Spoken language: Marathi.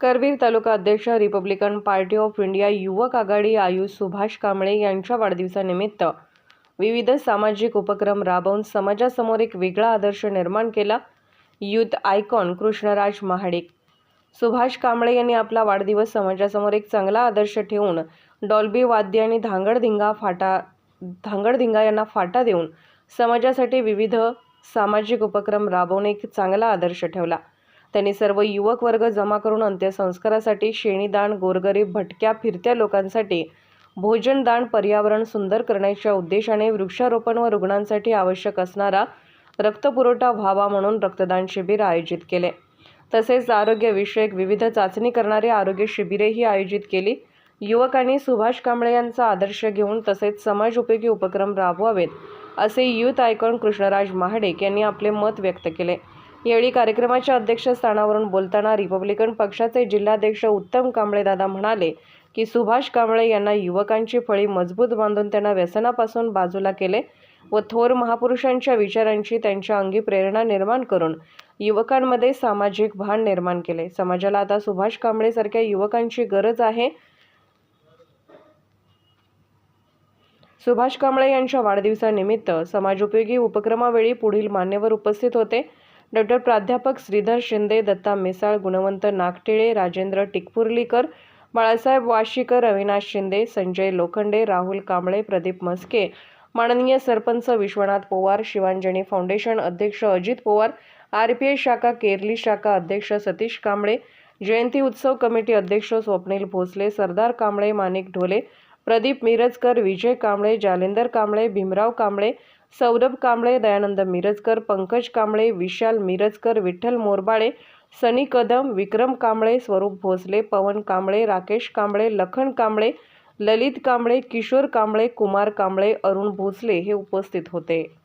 करवीर तालुका अध्यक्ष रिपब्लिकन पार्टी ऑफ इंडिया युवक आघाडी आयुष सुभाष कांबळे यांच्या वाढदिवसानिमित्त विविध सामाजिक उपक्रम राबवून समाजासमोर एक वेगळा आदर्श निर्माण केला. Youth icon Krishnaraj Mahadik. Subhash Kamble यांनी आपला वाढदिवस समाजासमोर एक चांगला आदर्श ठेवून डॉल्बी वाद्य आणि धांगडधिंगा फाटा धांगडधिंगा यांना फाटा देऊन समाजासाठी विविध सामाजिक उपक्रम राबवून एक चांगला आदर्श ठेवला. त्यांनी सर्व युवक वर्ग जमा करून अंत्यसंस्कारासाठी शेणीदान गोरगरीब भटक्या फिरत्या लोकांसाठी भोजनदान पर्यावरण सुंदर करण्याच्या उद्देशाने वृक्षारोपण व रुग्णांसाठी आवश्यक असणारा रक्तपुरवठा व्हावा म्हणून रक्तदान शिबिर आयोजित केले. तसेच आरोग्यविषयक विविध चाचणी करणारे आरोग्य शिबिरेही आयोजित केली. युवकांनी सुभाष कांबळे यांचा आदर्श घेऊन तसेच समाज उपयोगी उपक्रम राबवावेत असे युथ आयकॉन कृष्णराज महाडिक यांनी आपले मत व्यक्त केले. यावेळी कार्यक्रमाच्या अध्यक्षस्थानावरून बोलताना रिपब्लिकन पक्षाचे जिल्हाध्यक्ष उत्तम कांबळे दादा म्हणाले की सुभाष कांबळे यांना युवकांची फळी मजबूत बांधून त्यांना व्यसनापासून बाजूला केले व थोर महापुरुषांच्या विचारांची त्यांच्या अंगी प्रेरणा निर्माण करून युवकांमध्ये सामाजिक भान निर्माण केले. समाजाला आता सुभाष कांबळे सारख्या युवकांची गरज आहे. सुभाष कांबळे यांच्या वाढदिवसानिमित्त समाजोपयोगी उपक्रमावेळी पुढील मान्यवर उपस्थित होते. डॉक्टर प्राध्यापक श्रीधर शिंदे दत्ता मिसाळ गुणवंत नागटिळे राजेंद्र टिकपुर्लीकर बाळासाहेब वाशीकर अविनाश शिंदे संजय लोखंडे राहुल कांबळे प्रदीप मस्के माननीय सरपंच विश्वनाथ पोवार शिवांजनी फाउंडेशन अध्यक्ष Ajit Powar R P I शाखा केरली शाखा अध्यक्ष सतीश कांबळे जयंती उत्सव कमिटी अध्यक्ष स्वप्नील भोसले सरदार कांबळे माणिक ढोले प्रदीप मिरजकर विजय कांबळे जालेंदर कांबळे भीमराव कांबळे सौरभ कांबळे दयानंद मिरजकर पंकज कांबळे विशाल मिरजकर विठ्ठल मोरबाळे सनी कदम विक्रम कांबळे स्वरूप भोसले पवन कांबळे राकेश कांबळे लखन कांबळे ललित कांबळे किशोर कांबळे कुमार कांबळे अरुण भोसले हे उपस्थित होते.